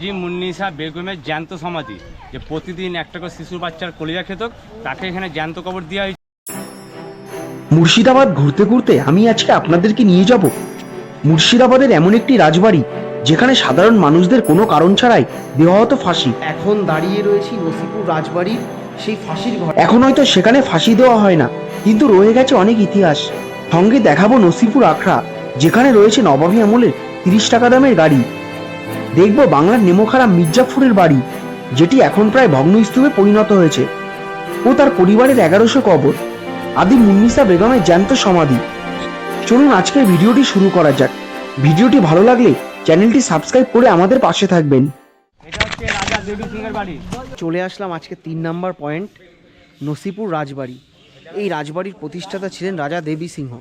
হাজি মুন্নিসা বেগমের জ্যান্ত সমাধি যে প্রতিদিন একটা করে শিশুর বাচ্চার কলিজা খেত তাকে এখানে জ্যান্ত কবর দেওয়া হয়েছে। মুর্শিদাবাদ ঘুরতে ঘুরতে আমি আজকে আপনাদেরকে নিয়ে যাব। মুর্শিদাবাদের এমন একটি রাজবাড়ি যেখানে সাধারণ মানুষদের কোনো কারণ ছাড়াই দেওয়া হতো ফাঁসি। এখন দাঁড়িয়ে রয়েছি নসিপুর রাজবাড়ির সেই ফাঁসির ঘর। এখন হয়তো সেখানে ফাঁসি দেওয়া হয় না কিন্তু রয়ে গেছে অনেক ইতিহাস। সঙ্গে দেখাবো নসিপুর আখড়া যেখানে রয়েছে নবাবী আমলের তিরিশ টাকা দামের গাড়ি। দেখব বাংলার নেমোখারাম মির্জাফরের বাড়ি, যেটি এখন প্রায় ভগ্নস্তূপে পরিণত হয়েছে। ও তার পরিবারের এগারোশো কবর। আদি মুন্নিসা বেগমের জ্যান্ত সমাধি। চলুন আজকের ভিডিওটি শুরু করা যাক। ভিডিওটি ভালো লাগলে চ্যানেলটি সাবস্ক্রাইব করে আমাদের পাশে থাকবেন। চলে আসলাম আজকে তিন নাম্বার পয়েন্ট, নসিপুর রাজবাড়ি। এই রাজবাড়ির প্রতিষ্ঠাতা ছিলেন রাজা দেবী সিংহ।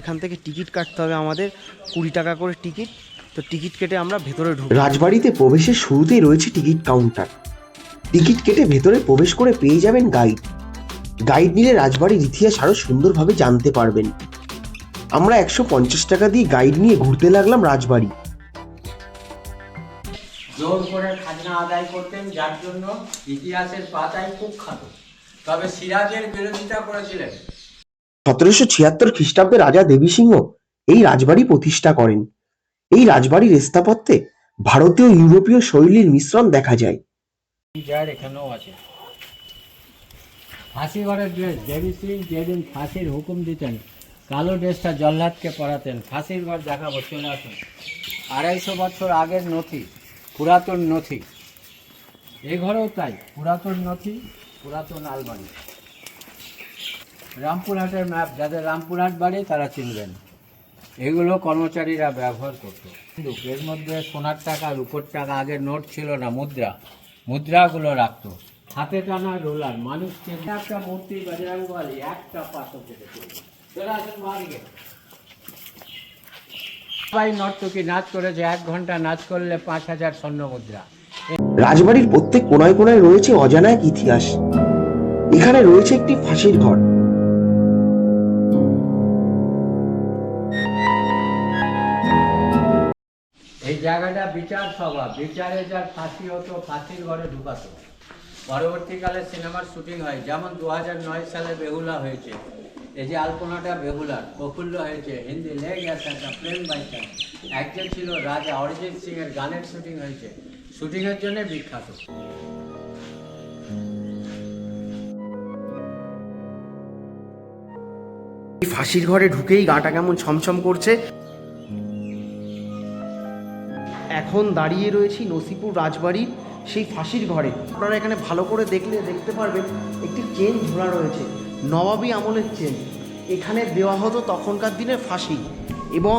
এখান থেকে টিকিট কাটতে হবে আমাদের কুড়ি টাকা করে টিকিট। তো টিকিট কেটে আমরা ভেতরে ঢুকবো। রাজবাড়িতে প্রবেশের শুরুতেই রয়েছে টিকিট কাউন্টার। টিকিট কেটে ভেতরে প্রবেশ করে পেয়ে যাবেন গাইড। গাইড নিলে রাজবাড়ির ইতিহাস আরও সুন্দরভাবে জানতে পারবেন। আমরা একশো পঞ্চাশ টাকা দিয়ে গাইড নিয়ে ঘুরতে লাগলাম রাজবাড়ি। জোর করে খাজনা আদায় করতেন যার জন্য ইতিহাসের পাতায় খুব খাত তবে সিরাজের বিরোধিতা করেছিলেন। সতেরোশো ছিয়াত্তর খ্রিস্টাব্দে রাজা দেবী সিংহ এই রাজবাড়ি প্রতিষ্ঠা করেন। এই রাজবাড়ির স্থাপত্যে ভারতীয় ইউরোপীয় শৈলীর মিশ্রণ দেখা যায়। যার এখানেও আছে। ফাঁসি ড্রেস দেবী সিং যেদিন ফাঁসির হুকুম দিতেন, কালো ড্রেসটা জল্লাদকে পড়াতেন ফাঁসির ঘর দেখাবো চলে আসুন। আড়াইশো বছর আগের নথি, পুরাতন নথি। এই ঘরেও তাই, পুরাতন নথি, পুরাতন আলমারি। রামপুরহাটের ম্যাপ যাদের রামপুরহাট বাড়ি, তারা চিনবেন। এগুলো কর্মচারীরা ব্যবহার করতো। কিন্তু এর মধ্যে সোনার টাকা, রূপোর টাকা আগের নোট ছিল না, মুদ্রা। মুদ্রাগুলো রাখতো। হাতে টানা রোলার মানুষকে একটা মূর্তি বাজার বলি একটা পাথর সবাই নর্তকী নাচ করেছে, এক ঘণ্টা নাচ করলে পাঁচ হাজার স্বর্ণ মুদ্রা। রাজবাড়ির প্রত্যেক কোনায় কোনায় রয়েছে অজানা এক ইতিহাস। এখানে রয়েছে একটি ফাঁসির ঘর। জায়গাটা বিচার সভা। বিচারে যার ফাঁসি হতো, ফাঁসির ঘরে ঢুকাতো। পরবর্তীকালে সিনেমার শুটিং হয়। যেমন দু সালে বেহুলা হয়েছে। এই যে আলপনাটা বেহুলার প্রফুল্ল হয়েছে। হিন্দি লেগ একটা বাইচার একজন ছিল রাজা, অরিজিৎ সিং এর গানের শুটিং হয়েছে। শুটিংয়ের জন্য বিখ্যাত। ফাঁসির ঘরে ঢুকেই গাটা কেমন ছমছম করছে। এখন দাঁড়িয়ে রয়েছি নসিপুর রাজবাড়ির সেই ফাঁসির ঘরে। আপনারা এখানে ভালো করে দেখলে দেখতে পারবেন, একটি চেন ঝোলা রয়েছে, নবাবী আমলের চেন। এখানে দেওয়া হতো তখনকার দিনের ফাঁসি এবং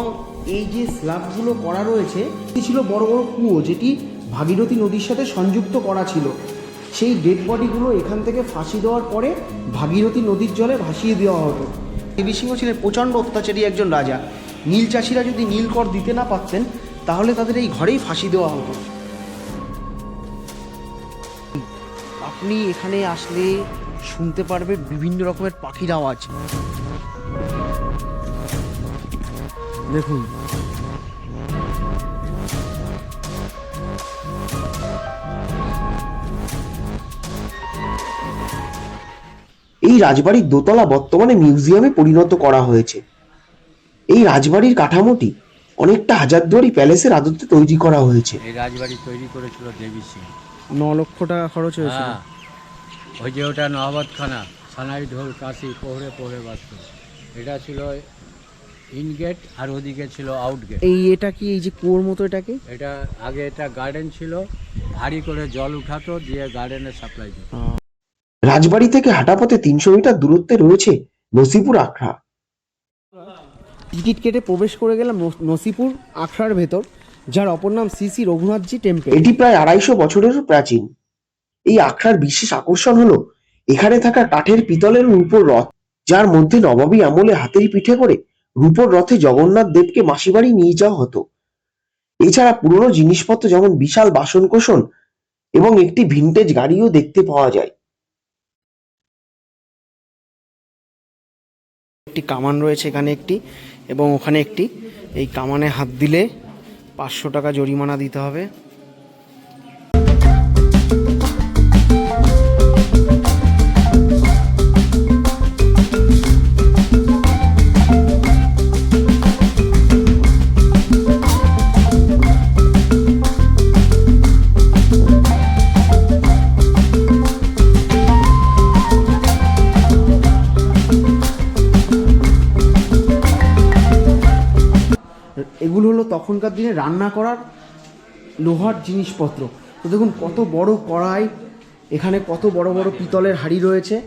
এই যে স্ল্যাবগুলো করা রয়েছে, এটি ছিল বড় বড় কুয়ো যেটি ভাগীরথী নদীর সাথে সংযুক্ত করা ছিল। সেই ডেড বডিগুলো এখান থেকে ফাঁসি দেওয়ার পরে ভাগীরথী নদীর জলে ভাসিয়ে দেওয়া হতো। দেবী সিংহ ছিলেন প্রচণ্ড অত্যাচারী একজন রাজা। নীল চাষিরা যদি নীল কর দিতে না পারতেন তাহলে তাদের এই ঘরেই ফাঁসি দেওয়া হতো। আপনি এখানে আসলে শুনতে পারবেন বিভিন্ন রকমের পাখির আওয়াজ। দেখুন। এই রাজবাড়ির দোতলা বর্তমানে মিউজিয়ামে পরিণত করা হয়েছে। এই রাজবাড়ির কাঠামোটি অনেকটা হাজারদুয়ারি প্যালেসের আদতে তৈরি করা হয়েছে। এই রাজবাড়ি তৈরি করেছিল দেবী সিং। ন লক্ষ টাকা খরচ হয়েছিল। হ্যাঁ। ওই যে ওটা নহবতখানা সানাই ঢোল কাশি পোহরে পোহরে বাঁচত এটা ছিল ইন গেট আর ওদিকে ছিল আউট গেট। এই এটা কি এই যে কুয়োর মতো এটাকে? এটা আগে এটা গার্ডেন ছিল ভারী করে জল উঠাতো দিয়ে গার্ডেনে সাপ্লাই দিত। রাজবাড়ি থেকে হাঁটা পথে তিনশো মিটার দূরত্বে রয়েছে নসিপুর আখড়া। টিকিট কেটে প্রবেশ করে গেলাম নসিপুর আখড়ার ভেতর যার অপর নাম শ্রী রঘুনাথজি টেম্পল এটি প্রায় আড়াইশো বছরেরও প্রাচীন। এই আখড়ার বিশেষ আকর্ষণ হলো এখানে থাকা কাঠের পিতলের রূপোর রথ যার মধ্যে নবাবী আমলে হাতের পিঠে করে রূপোর রথে জগন্নাথ দেবকে মাসিবাড়ি নিয়ে যাওয়া হতো। এছাড়া পুরনো জিনিসপত্র যেমন বিশাল বাসন কোসন এবং একটি ভিন্টেজ গাড়িও দেখতে পাওয়া যায়। একটি কামান রয়েছে এখানে একটি। এবং ওখানে একটি এই কামানে হাত দিলে পাঁচশো টাকা জরিমানা দিতে হবে। এগুলো হলো তখনকার দিনে রান্না করার লোহার জিনিসপত্র। তো দেখুন কত বড় কড়াই এখানে কত বড় বড় পিতলের হাঁড়ি রয়েছে।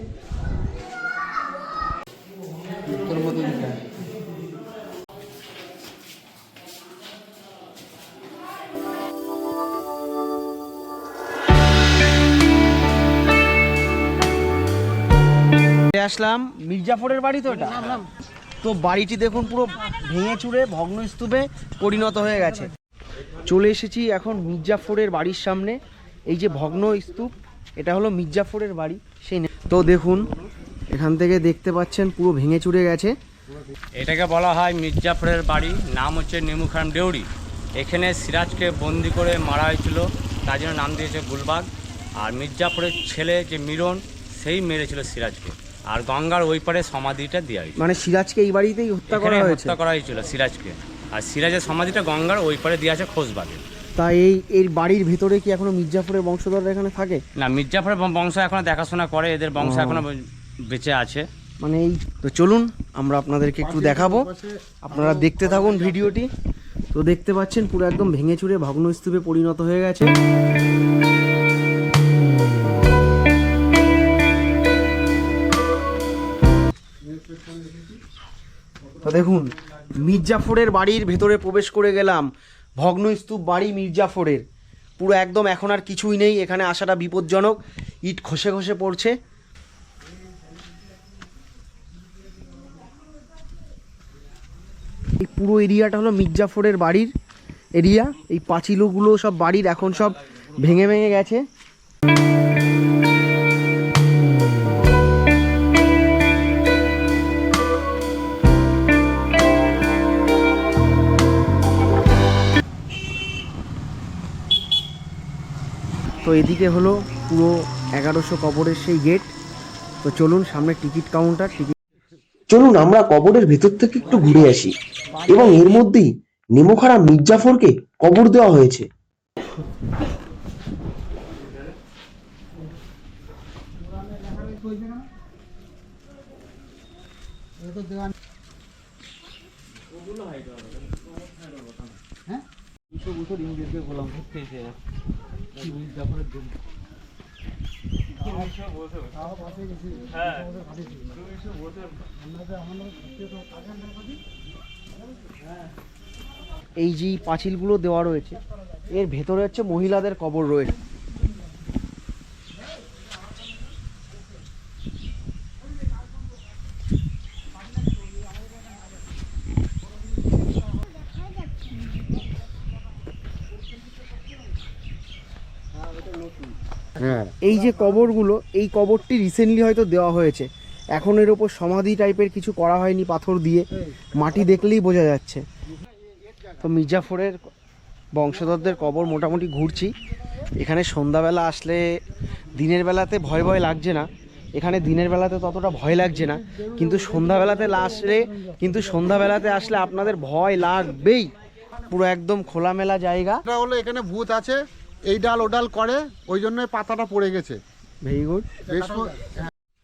আসলাম মির্জাফরের বাড়ি তো এটা। তো বাড়িটি দেখুন পুরো ভেঙে চুরে ভগ্ন স্তূপে পরিণত হয়ে গেছে। চলে এসেছি এখন মির্জাফরের বাড়ির সামনে। এই যে ভগ্ন স্তূপ এটা হলো মির্জাফরের বাড়ি, সেই তো দেখুন, এখান থেকে দেখতে পাচ্ছেন পুরো ভেঙে চুরে গেছে। এটাকে বলা হয় মির্জাফরের বাড়ি, নাম হচ্ছে নেমুখান ডেউরি এখানে সিরাজকে বন্দি করে মারা হয়েছিল, তার জন্য নাম দিয়েছে গুলবাগ। আর মির্জাফরের ছেলে যে মিরন, সেই মেরেছিল সিরাজকে। আর গঙ্গার ওই পারে সমাধিটা দেওয়া হয়েছিল মানে সিরাজকে এই বাড়িতেই হত্যা করা এখানে হয়েছে? হত্যা করা হয়েছিল সিরাজকে। আর সিরাজের সমাধিটা গঙ্গার ওই পারে দেওয়া আছে খোঁজবাগে তা এই এই বাড়ির ভিতরে কি এখনও মির্জাফরের বংশধররা এখানে থাকে? না মির্জাফরের বং- বংশ এখনও দেখাশোনা করে এদের বংশ। এখনও বেঁচে আছে। মানে এই তো চলুন আমরা আপনাদেরকে একটু দেখাবো। আপনারা দেখতে থাকুন ভিডিওটি। তো দেখতে পাচ্ছেন পুরো একদম ভেঙে চুরে ভগ্নস্তূপে পরিণত হয়ে গেছে। তো দেখুন, মির্জাফরের বাড়ির ভেতরে প্রবেশ করে গেলাম। ভগ্নস্তূপ বাড়ি মির্জাফরের। পুরো একদম এখন আর কিছুই নেই, এখানে আসাটা বিপজ্জনক। ইট খসে খসে পড়ছে। এই পুরো এরিয়াটা হলো মির্জাফরের বাড়ির এরিয়া। এই পাঁচিলগুলো সব বাড়ির, এখন সব ভেঙে ভেঙে গেছে। তো এদিকে হলো পুরো এগারোশো কবরের সেই গেট তো চলুন সামনে টিকিট কাউন্টার টিকিট চলুন, আমরা কবরের ভেতর থেকে একটু ঘুরে আসি। এবং এর মধ্যেই নেমোখারা মির্জাফরকে কবর দেওয়া হয়েছে। এই যে পাঁচিলগুলো দেওয়া রয়েছে এর ভেতরে হচ্ছে মহিলাদের কবর রয়েছে। এই যে কবরগুলো, এই কবরটি রিসেন্টলি হয়তো দেওয়া হয়েছে। এখন এর ওপর সমাধি টাইপের কিছু করা হয়নি পাথর দিয়ে। মাটি দেখলেই বোঝা যাচ্ছে। তো মির্জাফরের বংশধরদের কবর মোটামুটি ঘুরছি। এখানে সন্ধ্যাবেলা আসলে দিনের বেলাতে ভয় ভয় লাগছে না। এখানে দিনের বেলাতে ততটা ভয় লাগছে না। কিন্তু সন্ধ্যাবেলাতে আসলে, কিন্তু সন্ধ্যাবেলাতে আসলে আপনাদের ভয় লাগবেই। পুরো একদম খোলামেলা জায়গা। হলো এখানে ভূত আছে। এই ডাল ও ডাল করে ওই জন্য পাতাটা পড়ে গেছে। ভেরি গুড বেশ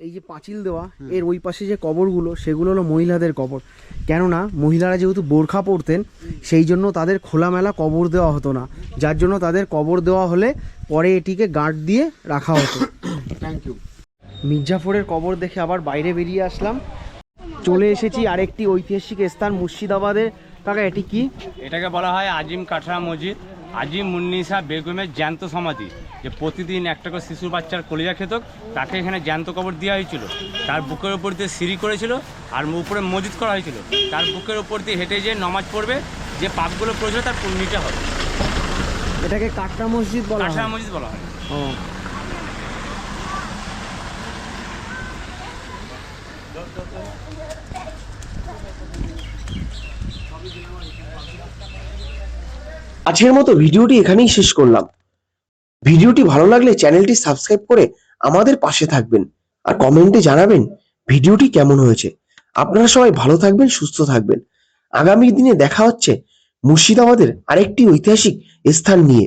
এই যে পাঁচিল দেওয়া এর ওই পাশে যে কবরগুলো সেগুলো হলো মহিলাদের কবর। কেননা মহিলারা যেহেতু বোরখা পরতেন সেই জন্য তাদের খোলামেলা কবর দেওয়া হতো না। যার জন্য তাদের কবর দেওয়া হলে পরে এটিকে গার্ড দিয়ে রাখা হতো। থ্যাংক ইউ মির্জাফরের কবর দেখে আবার বাইরে বেরিয়ে আসলাম। চলে এসেছি আরেকটি ঐতিহাসিক স্থান মুর্শিদাবাদের কাকা এটি কি? এটাকে বলা হয় আজিম কাঠরা মসজিদ। আজিম মুন্নিসা বেগমের জ্যান্ত সমাধি যে প্রতিদিন একটা করে শিশুর বাচ্চার কলিজা খেত তাকে এখানে জ্যান্ত কবর দেওয়া হয়েছিল। তার বুকের ওপর দিয়ে সিঁড়ি করেছিল আর উপরে মসজিদ করা হয়েছিল। তার বুকের ওপর দিয়ে হেঁটে যে নমাজ পড়বে যে পাপগুলো পড়েছিল তার পুণ্যিটা হবে। এটাকে কাটরা মসজিদ বলা হয়। মসজিদ বলা হয়। ও। আজকের মতো ভিডিওটি এখানেই শেষ করলাম। ভিডিওটি ভালো লাগলে চ্যানেলটি সাবস্ক্রাইব করে আমাদের পাশে থাকবেন আর কমেন্টে জানাবেন ভিডিওটি কেমন হয়েছে। আপনারা সবাই ভালো থাকবেন, সুস্থ থাকবেন। আগামী দিনে দেখা হচ্ছে মুর্শিদাবাদের আরেকটি ঐতিহাসিক স্থান নিয়ে।